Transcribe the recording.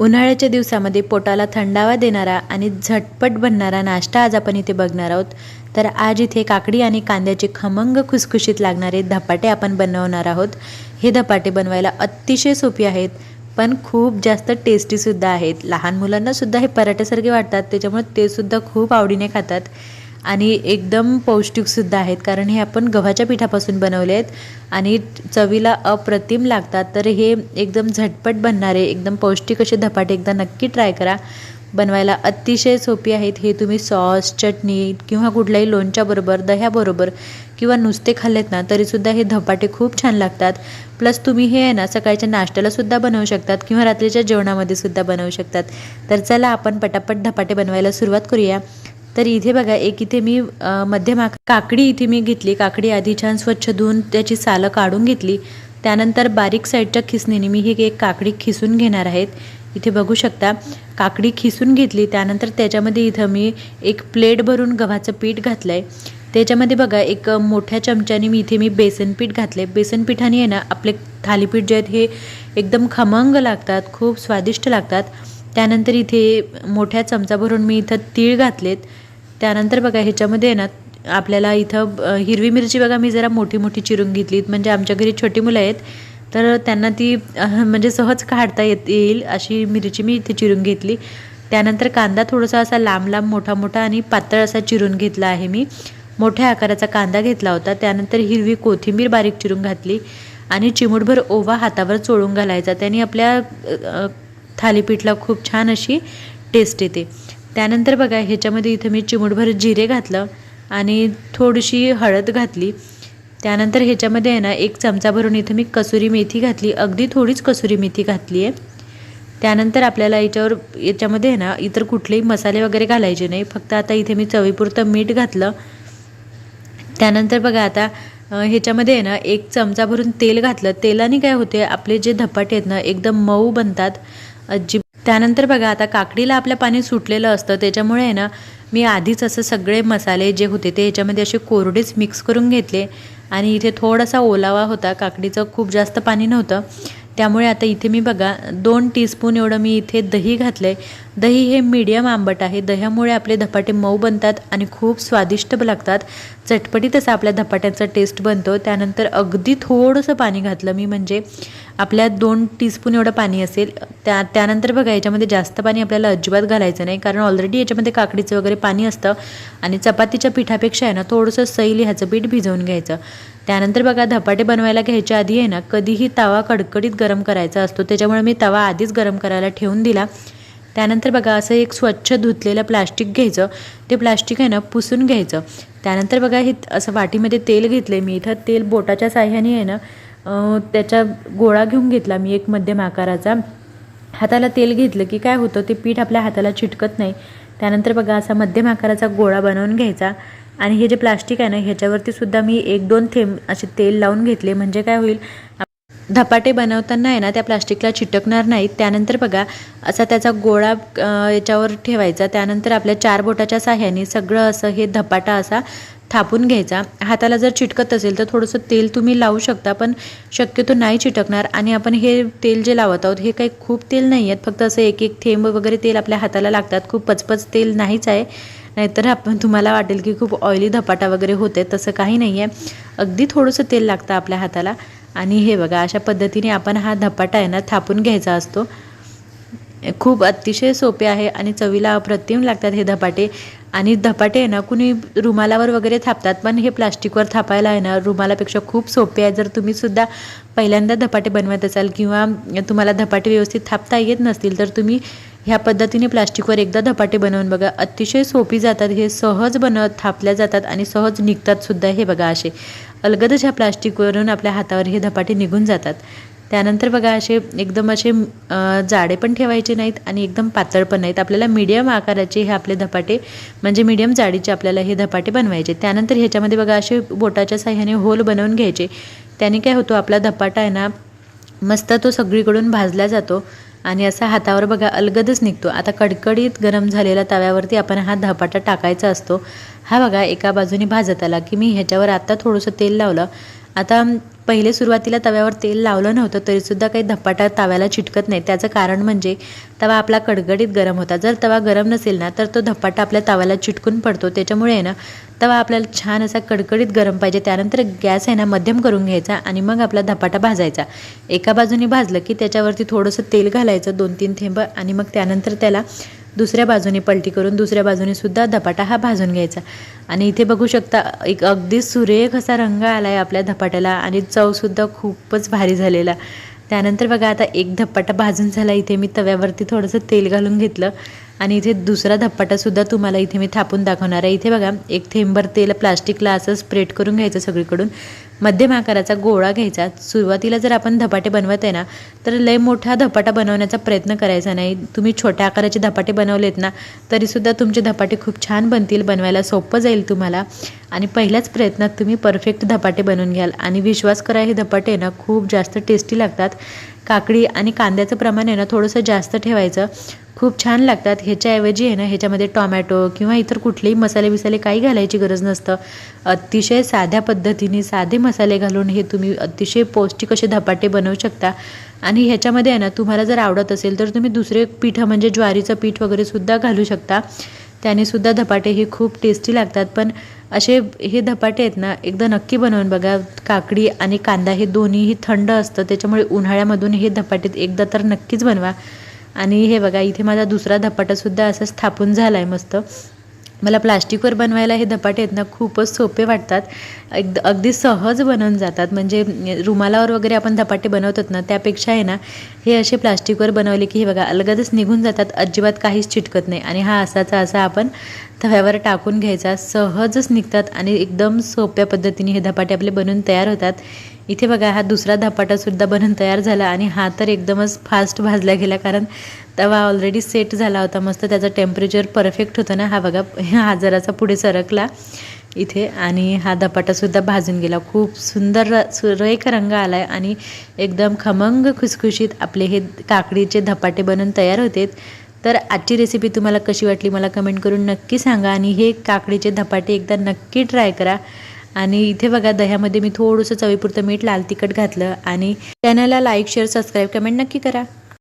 उन्हाळ्याच्या दिवसामध्ये पोटाला थंडावा देणारा आणि झटपट बनणारा नाश्ता आज आपण इथे बघणार आहोत. तर आज इथे काकडी आणि कांद्याचे खमंग खुसखुशीत लागणारे धपाटे आपण बनवणार आहोत. हे धपाटे बनवायला अतिशय सोपी आहेत पण खूप जास्त टेस्टीसुद्धा आहेत. लहान मुलांनासुद्धा हे पराठ्यासारखे वाटतात त्याच्यामुळे ते सुद्धा खूप आवडीने खातात. आणि एकदम पौष्टिकसुद्धा आहेत. कारण हे आपण गव्हाच्या पिठापासून बनवले आहेत आणि चवीला अप्रतिम लागतात. तर हे एकदम झटपट बनणारे एकदम पौष्टिक असे धपाटे एकदा नक्की ट्राय करा. बनवायला अतिशय सोपी आहेत. हे तुम्ही सॉस चटणी किंवा कुठल्याही लोणच्याबरोबर दह्याबरोबर किंवा नुसते खाल्लेत ना तरीसुद्धा हे धपाटे खूप छान लागतात. प्लस तुम्ही हे आहे ना सकाळच्या नाश्त्यालासुद्धा बनवू शकतात किंवा रात्रीच्या जेवणामध्ये सुद्धा बनवू शकतात. तर चला आपण पटापट धपाटे बनवायला सुरुवात करूया. तर इथे बघा एक इथे मी मध्यम काकडी इथे मी घेतली. काकडी आधी छान स्वच्छ धुवून त्याची सालं काढून घेतली. त्यानंतर बारीक साईडच्या खिसणीने मी ही एक काकडी खिसून घेणार आहेत. इथे बघू शकता काकडी खिसून घेतली. त्यानंतर त्याच्यामध्ये इथं मी एक प्लेट भरून गव्हाचं पीठ घातलं आहे त्याच्यामध्ये बघा एक मोठ्या चमच्याने मी इथे मी बेसन पीठ घातले बेसन पिठाने आहे ना आपले थालीपीठ जे आहेत हे एकदम खमंग लागतात खूप स्वादिष्ट लागतात. त्यानंतर इथे मोठ्या चमचा भरून मी इथं तीळ घातलेत. त्यानंतर बघा ह्याच्यामध्ये ना आपल्याला इथं हिरवी मिरची बघा मी जरा मोठी मोठी चिरून घेतली म्हणजे आमच्या घरी छोटी मुलं आहेत. तर त्यांना ती म्हणजे सहज काढता येत येईल अशी मिरची मी इथे चिरून घेतली. त्यानंतर कांदा थोडासा असा लांब लांब मोठा मोठा आणि पातळ असा चिरून घेतला आहे मी. मोठ्या आकाराचा कांदा घेतला होता. त्यानंतर हिरवी कोथिंबीर बारीक चिरून घातली आणि चिमूटभर ओवा हातावर चोळून घालायचा. त्याने आपल्या थालीपीठला खूप छान अशी टेस्ट येते. त्यानंतर बघा ह्याच्यामध्ये इथं मी चिमूटभर जिरे घातलं आणि थोडीशी हळद घातली. त्यानंतर ह्याच्यामध्ये आहे ना एक चमचा भरून इथं मी कसुरी मेथी घातली. अगदी थोडीच कसुरी मेथी घातली आहे. त्यानंतर आपल्याला याच्यावर याच्यामध्ये आहे ना इतर कुठलेही मसाले वगैरे घालायचे नाही. फक्त आता इथे मी चवीपुरतं मीठ घातलं. त्यानंतर बघा आता ह्याच्यामध्ये आहे ना एक चमचा भरून तेल घातलं. तेलाने काय होते आपले जे धपाटे आहेत ना एकदम मऊ बनतात. अजिब त्यानंतर बघा आता काकडीला आपल्या पाणी सुटलेलं असतं. त्याच्यामुळे ना मी आधीच असं सगळे मसाले जे होते ते ह्याच्यामध्ये असे कोरडेच मिक्स करून घेतले. आणि इथे थोडासा ओलावा होता. काकडीचं खूप जास्त पाणी नव्हतं. त्यामुळे आता इथे मी बघा दोन टीस्पून एवढं मी इथे दही घातलं आहे दही हे मीडियम आंबट आहे. दह्यामुळे आपले धपाटे मऊ बनतात आणि खूप स्वादिष्ट लागतात. चटपटीत असा आपल्या धपाट्यांचा टेस्ट बनतो. त्यानंतर अगदी थोडंसं पाणी घातलं मी म्हणजे आपल्या दोन टीस्पून एवढं पाणी असेल त्या त्यानंतर बघा याच्यामध्ये जास्त पाणी आपल्याला अजिबात घालायचं नाही कारण ऑलरेडी याच्यामध्ये काकडीचं वगैरे पाणी असतं आणि चपातीच्या पिठापेक्षा आहे ना थोडंसं सैल ह्याचं पीठ भिजवून घ्यायचं. त्यानंतर बघा धपाटे बनवायला घ्यायच्या आधी आहे ना कधीही तवा कडकडीत गरम करायचा असतो त्याच्यामुळे मी तवा आधीच गरम करायला ठेवून दिला. त्यानंतर बघा असं एक स्वच्छ धुतलेलं प्लास्टिक घ्यायचं ते प्लास्टिक आहे ना पुसून घ्यायचं. त्यानंतर बघा हे असं वाटीमध्ये तेल घेतलं मी इथं तेल बोटाच्या साह्याने आहे ना त्याच्या गोळा घेऊन घेतला मी एक मध्यम आकाराचा. हाताला तेल घेतलं की काय होतं ते पीठ आपल्या हाताला चिटकत नाही. त्यानंतर बघा असा मध्यम आकाराचा गोळा बनवून घ्यायचा. आणि हे जे प्लास्टिक आहे ना ह्याच्यावरती सुद्धा मी एक दोन थेंब असे तेल लावून घेतले. म्हणजे काय होईल धपाटे बनवताना आहे ना त्या प्लास्टिकला चिटकणार नाहीत. त्यानंतर बघा असा त्याचा गोळा याच्यावर ठेवायचा. त्यानंतर आपल्या चार बोटाच्या साह्याने सगळं असं हे धपाटा असा थापून घ्यायचा. हाताला जर चिटकत असेल तर थोडंसं तेल तुम्ही लावू शकता पण शक्यतो नाही चिटकणार. आणि आपण हे तेल जे लावत आहोत हे काही खूप तेल नाही आहेत. फक्त असं एक एक थेंब वगैरे तेल आपल्या हाताला लागतात. खूप पचपच तेल नाहीच आहे. नाहीतर आपण तुम्हाला वाटेल की खूप ऑइली धपाटा वगैरे होते तसं काही नाही आहे अगदी थोडंसं तेल लागतं आपल्या हाताला. आणि हे बघा अशा पद्धतीने आपण हा धपाटा आहे ना थापून घ्यायचा असतो. खूप अतिशय सोपे आहे आणि चवीला अप्रतिम लागतात हे धपाटे. आणि धपाटे आहे ना कुणी रुमालावर वगैरे थापतात पण हे प्लास्टिकवर थापायला आहे ना रुमालापेक्षा खूप सोपे आहे. जर तुम्ही सुद्धा पहिल्यांदा धपाटे बनवत असाल किंवा तुम्हाला धपाटे व्यवस्थित थापता येत नसतील तर तुम्ही ह्या पद्धतीने प्लास्टिकवर एकदा धपाटे बनवून बघा. अतिशय सोपी जातात हे सहज बनवत थापल्या जातात आणि सहज निघतात सुद्धा हे बघा असे. अलगदच ह्या प्लास्टिकवरून आपल्या हातावर हे धपाटे निघून जातात. त्यानंतर बघा असे एकदम असे जाडे पण ठेवायचे नाहीत आणि एकदम पातळ पण नाहीत. आपल्याला मीडियम आकाराचे हे आपले धपाटे म्हणजे मीडियम जाडीचे आपल्याला हे धपाटे बनवायचे. त्यानंतर ह्याच्यामध्ये बघा असे बोटाच्या साह्याने होल बनवून घ्यायचे. त्याने काय होतो आपला धपाटा आहे ना मस्त तो सगळीकडून भाजला जातो आणि असा हातावर बघा अलगदच निघतो. आता कडकडीत गरम झालेल्या तव्यावरती आपण हा धपाटा टाकायचा असतो. हा बघा एका बाजूने भाजत आला की मी ह्याच्यावर आता थोडंसं तेल लावलं. आता पहिले सुरुवातीला तव्यावर तेल लावलं नव्हतं तरीसुद्धा काही धपाटा तव्याला चिटकत नाही. त्याचं कारण म्हणजे तवा आपला कडकडीत गरम होता. जर तवा गरम नसेल ना तर तो धपाटा आपल्या तव्याला चिटकून पडतो. त्याच्यामुळे आहे ना तवा आपल्याला छान असा कडकडीत गरम पाहिजे. त्यानंतर गॅस आहे ना मध्यम करून घ्यायचा आणि मग आपला धपाटा भाजायचा. एका बाजूने भाजलं की त्याच्यावरती थोडंसं तेल घालायचं दोन तीन थेंब आणि मग त्यानंतर त्याला दुसऱ्या बाजूने पलटी करून दुसऱ्या बाजूने सुद्धा धपाटा हा भाजून घ्यायचा. आणि इथे बघू शकता एक अगदी सुरेख असा रंग आला आहे आपल्या धपाट्याला आणि चवसुद्धा खूपच भारी झालेला. त्यानंतर बघा आता एक धपाटा भाजून झाला. इथे मी तव्यावरती थोडंसं तेल घालून घेतलं. आणि इथे दुसरा धपाटासुद्धा तुम्हाला इथे मी थापून दाखवणार आहे. इथे बघा एक थेंबर तेल प्लास्टिकला असं स्प्रेड करून घ्यायचं सगळीकडून. मध्यम आकाराचा गोळा घ्यायचा. सुरुवातीला जर आपण धपाटे बनवत आहे ना तर लय मोठा धपाटा बनवण्याचा प्रयत्न करायचा नाही. तुम्ही छोट्या आकाराचे धपाटे बनवलेत ना तरीसुद्धा तुमचे धपाटे खूप छान बनतील बनवायला सोपं जाईल तुम्हाला. आणि पहिल्याच प्रयत्नात तुम्ही परफेक्ट धपाटे बनवून घ्याल. आणि विश्वास करा हे धपाटे ना खूप जास्त टेस्टी लागतात. काकडी आणि कांद्याचं प्रमाण आहे ना थोडंसं जास्त ठेवायचं. खूप छान लागतात. ह्याच्याऐवजी आहे ना ह्याच्यामध्ये टॉमॅटो किंवा इतर कुठलेही मसाले बिसाले काही घालायची गरज नसतं. अतिशय साध्या पद्धतीने साधे मसाले घालून हे तुम्ही अतिशय पौष्टिक असे धपाटे बनवू शकता. आणि ह्याच्यामध्ये आहे ना तुम्हाला जर आवडत असेल तर तुम्ही दुसरे पीठ म्हणजे ज्वारीचं पीठ वगैरे सुद्धा घालू शकता. त्यानेसुद्धा धपाटे हे खूप टेस्टी लागतात. पण असे हे धपाटे आहेत ना एकदा नक्की बनवून बघा. काकडी आणि कांदा हे दोन्हीही थंड असतं. त्याच्यामुळे उन्हाळ्यामधून हे धपाटे एकदा तर नक्कीच बनवा. आणि हे बघा इथे माझा दुसरा धपाटासुद्धा असंच थापून झाला आहे मस्त. मला प्लास्टिकवर बनवायला हे धपाटे आहेत ना खूपच सोपे वाटतात. एक अगदी सहज बनवून जातात. म्हणजे रुमालावर वगैरे आपण धपाटे बनवतात ना त्यापेक्षा आहे ना हे असे प्लास्टिकवर बनवले की हे बघा अलगदच निघून जातात. अजिबात काहीच चिटकत नाही. आणि हा असाचा असा आपण तव्यावर टाकून घ्यायचा. सहजच निघतात आणि एकदम सोप्या पद्धतीने हे धपाटे आपले बनवून तयार होतात. इथे बघा हा दुसरा धपाटासुद्धा बनून तयार झाला आणि हा तर एकदमच फास्ट भाजला गेला कारण तवा ऑलरेडी सेट झाला होता मस्त. त्याचं टेम्परेचर परफेक्ट होतं ना. हा बघा हा जराचा पुढे सरकला इथे आणि हा धपाटासुद्धा भाजून गेला. खूप सुंदर सुरेख रंग आला आहे आणि एकदम खमंग खुसखुशीत आपले हे काकडीचे धपाटे बनून तयार होते. तर आजची रेसिपी तुम्हाला कशी वाटली मला कमेंट करून नक्की सांगा आणि हे काकडीचे धपाटे एकदा नक्की ट्राय करा. आणि इथे बघा दह्यामध्ये मी थोडंसं चवीपुरतं मीठ लाल तिखट घातलं आणि चॅनलला लाईक शेअर सबस्क्राईब कमेंट नक्की करा.